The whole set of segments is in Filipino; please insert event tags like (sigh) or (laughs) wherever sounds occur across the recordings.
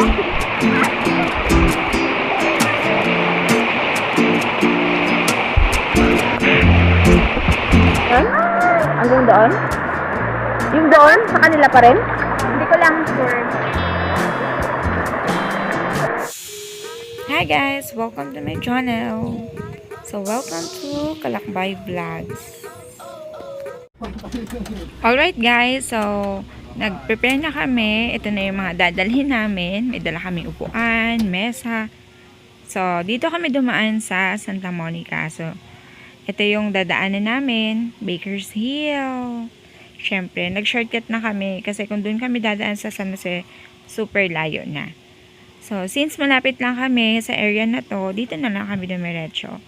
Doon? Hanggang doon? Yung doon? Sa kanila pa rin? Hindi ko lang sure. Hi guys! Welcome to my channel! So, welcome to Kalakbay Vlogs. Alright guys, so nag-prepare na kami. Ito na yung mga dadalhin namin. May dala kami upuan, mesa. So, dito kami dumaan sa Santa Monica. So, ito yung dadaanan namin, Baker's Hill. Siyempre, nag-shortcut na kami kasi kung doon kami dadaan sa San Jose, super layo na. So, since malapit lang kami sa area na to, dito na lang kami dumiretso.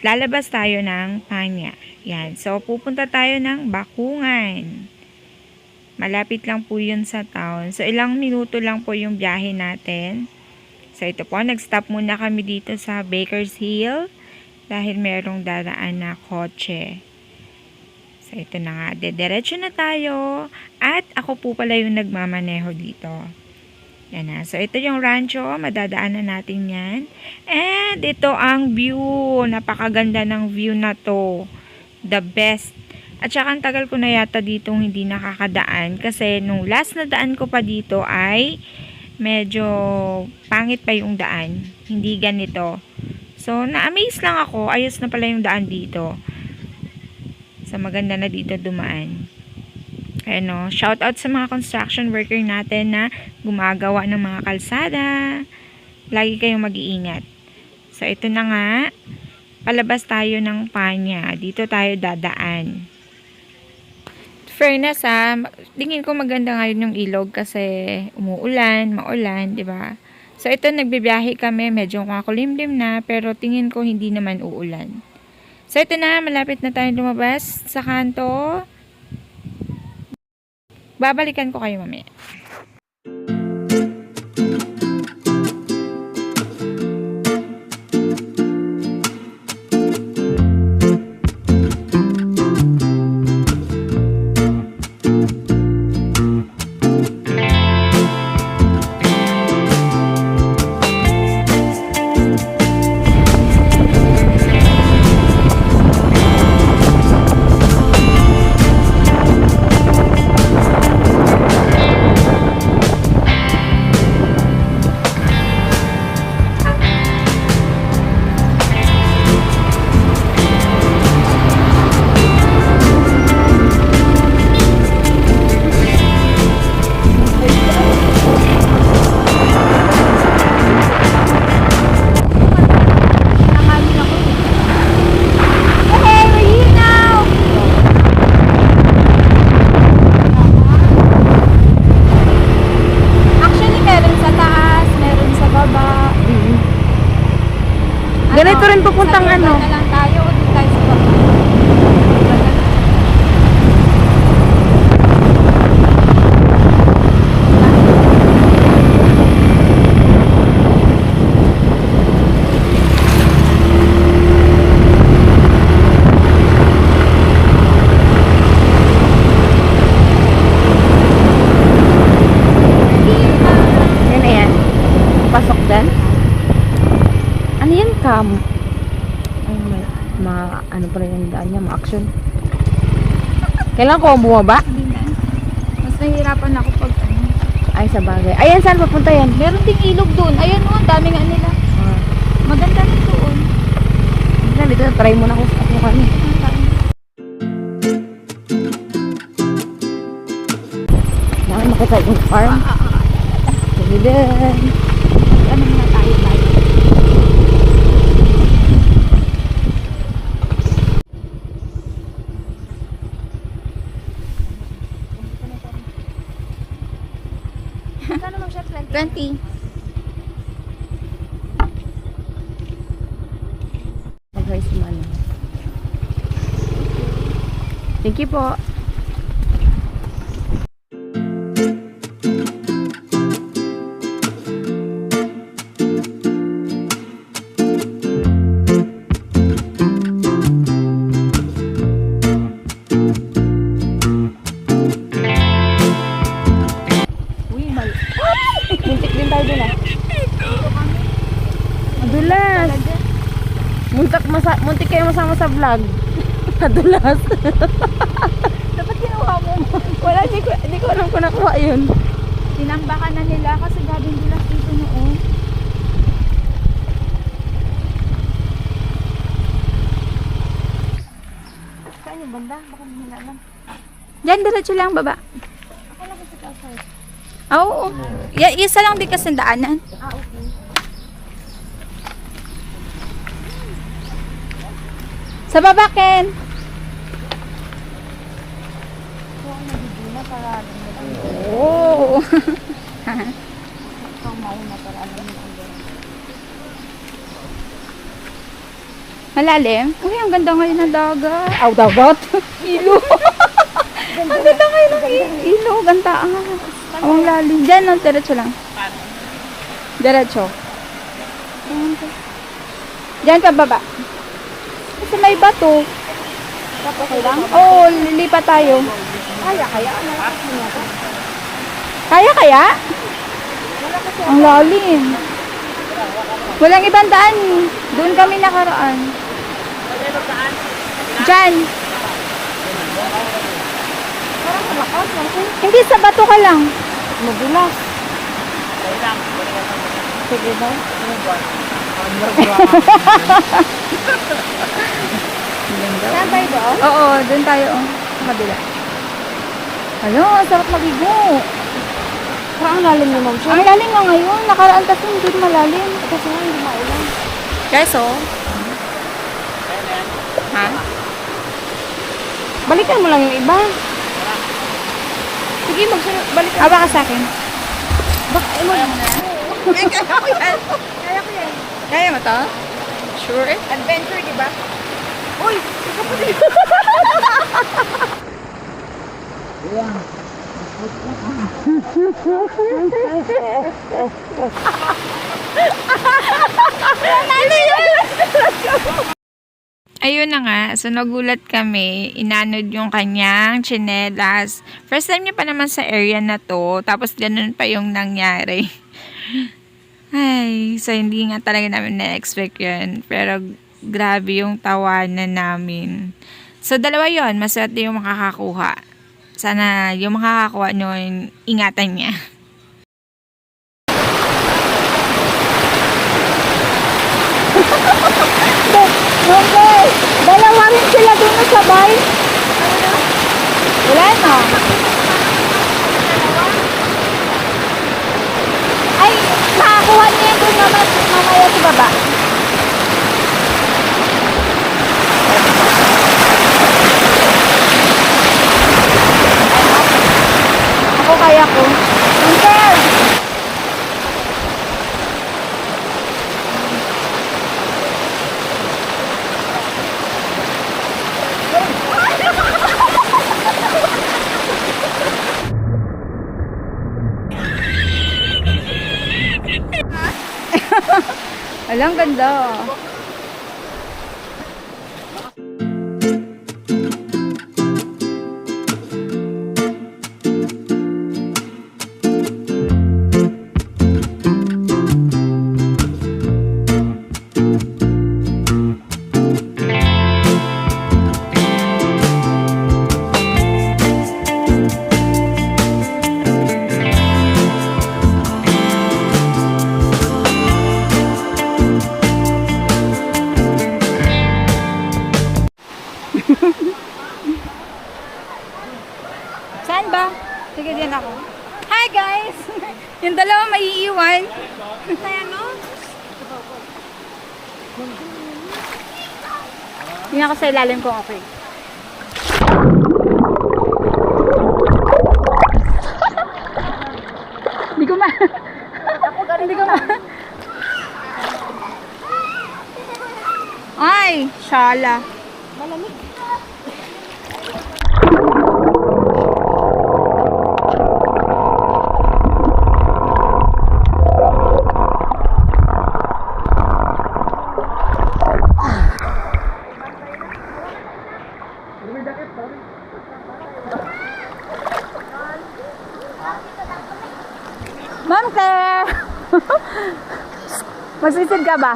Lalabas tayo ng Panya. Yan. So, pupunta tayo ng Bakungan. Malapit lang po yun sa town. So, ilang minuto lang po yung biyahe natin. So, ito po. Nag-stop muna kami dito sa Baker's Hill dahil merong daraan na kotse. So, ito na nga. Dediretso na tayo. At ako po pala yung nagmamaneho dito. Yan na. So, ito yung rancho. Madadaanan natin yan. And, ito ang view. Napakaganda ng view na to. The best. At saka, ang tagal ko na yata ditong hindi nakakadaan. Kasi, nung last na daan ko pa dito ay medyo pangit pa yung daan. Hindi ganito. So, na-amaze lang ako. Ayos na pala yung daan dito. So, maganda na dito dumaan. Ano, shout out sa mga construction worker natin na gumagawa ng mga kalsada. Lagi kayong mag-iingat. So, ito na nga. Palabas tayo ng panya. Dito tayo dadaan. Fairness ha, tingin ko maganda ngayon yung ilog kasi umuulan, maulan, di ba? So, ito nagbibiyahe kami, medyo makulimlim na, pero tingin ko hindi naman uulan. So, ito na, malapit na tayo lumabas sa kanto. Babalikan ko kayo mamaya. Ma-action. Kailangan ko bumaba? Hindi na. Mas nahihirapan ako pag ano. Ay, sa bagay. Ayan, saan papunta yan? Meron ding ilog doon. Ayun o, ang dami nga nila. Ah, Maganda na doon. dito, dito, try muna ko sa kami. Kailangan makita yung farm. Sige din. Ano na tayo tayo. Kano mo siya 20? 20. Advice mo ano. Thank you po. Muntik, masa, muntik kayo masama sa vlog. (laughs) Madulas. Dapat ginawa mo. Wala, di ko, di ko alam kung nakuha yun. Tinambakan na nila kasi gabing dulas dito noon. Saan yung banda? Baka hindi na alam. Diyan, diretso lang, baba. Ah, Oo. Ya, isa lang din kasi daanan. Ah, okay. Sa baba, Ken. Oo. Gano'n. Malalim. Uy, ang ganda ngayon ng dagat. Aw, dagat. Ilo. ang ganda ngayon ng ilo. Ganda. Ah. Ang lalim. Diyan, no, diretso lang. Diretso. Diyan ka baba. Kasi may bato. Okay lang? Oo, lilipat tayo. Kaya, kaya. Ano? Kaya kaya? Ang lalim. Walang ibang daan. Doon kami nakaraan. Diyan. Hindi, sa bato ka lang. Madulas. Sige daw. Saan tayo doon? Oo, doon tayo. Oh. Kabila. Ano, ang sarap magigo. Parang lalim naman siya. Ang lalim nga ngayon. Nakaraan kasi hindi malalim. Kasi nga hindi maulan. Guys, oh. Ha? Balikan mo lang yung iba. Sige, magsunod. Balikan. Aba ka sa akin. Bak, eh, mag- Kaya mo to? Sure? Adventure, di ba? Uy, ikaw pa. Ayun na nga, so nagulat kami, inanod yung kanyang chinelas. First time niya pa naman sa area na to, tapos ganun pa yung nangyari. Ay, so hindi nga talaga namin na-expect yun. Pero grabe yung tawanan namin. So dalawa yon maswerte yung makakakuha. Sana yung makakakuha nun, ingatan niya. Okay. Dalawa rin sila doon na sabay. Wala na. Ay, nakakuha niya yan doon naman mamaya sa baba. Ako kaya ko. Uncle! Saan ba? Sige din ako. Hi guys! (laughs) Yung dalawa maiiwan. Kaya no? Hindi ako sa ilalim kung okay. (laughs) Hindi ko ma... Hindi ko ma... Ay, shala. Ma'am ka ba?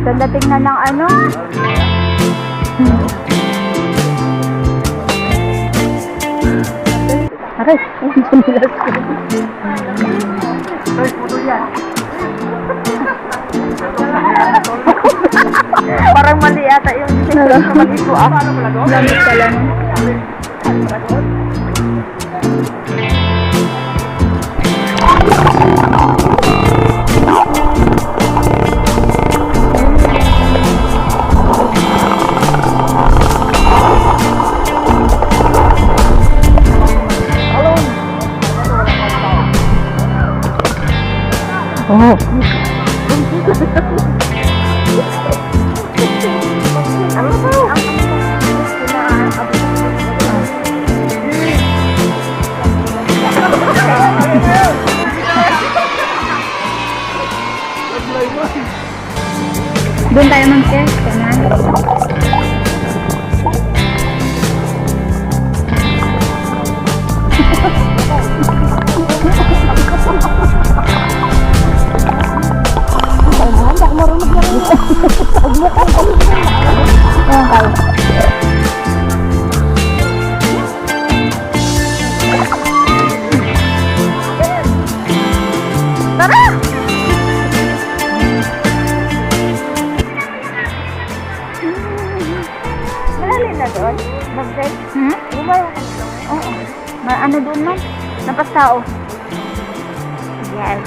Ganda tingnan ng ano. Aray, dumulas ko. (laughs) Parang mali ata yung Mag-ipo ako. Lamit ka lang. Oh. Doon tayo mang Kes. Kanan. Malalim na doon. Mag-bed. Hmm? Doon. Oo. Ma ano doon ma'am? Napas tao. Yes.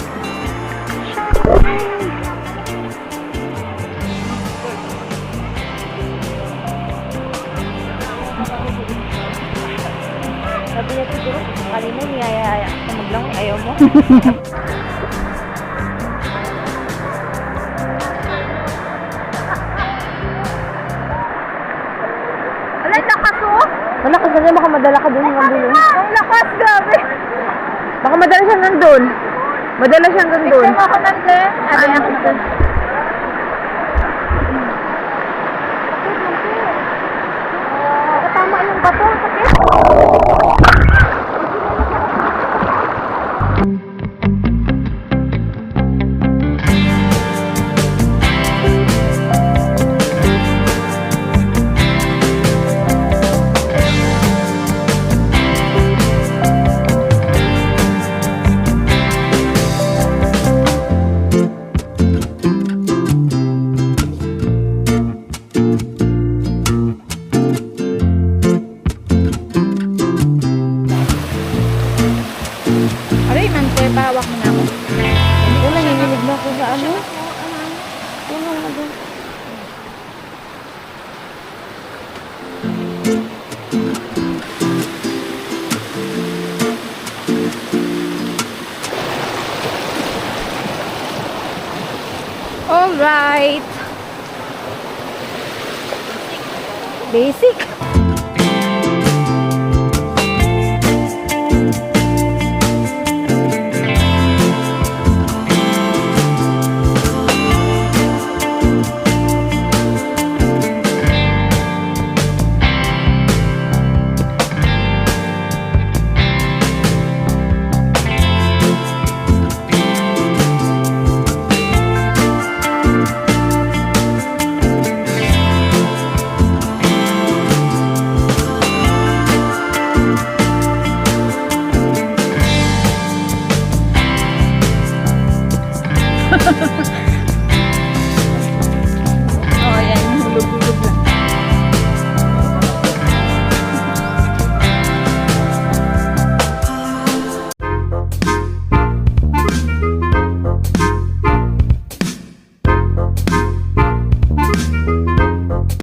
Sabi niya siguro, kanina maglang ayaw mo. (laughs) Malakas na rin, baka madala ka dun yung dulo. Ang lakas, grabe! Baka madala siya nandun. Madala siya nandun. Tingnan ako nante. Abi ako Kuya, pahawak mo na ako. Hindi na, nanginig na ako sa ano. Na doon. Alright. Basic.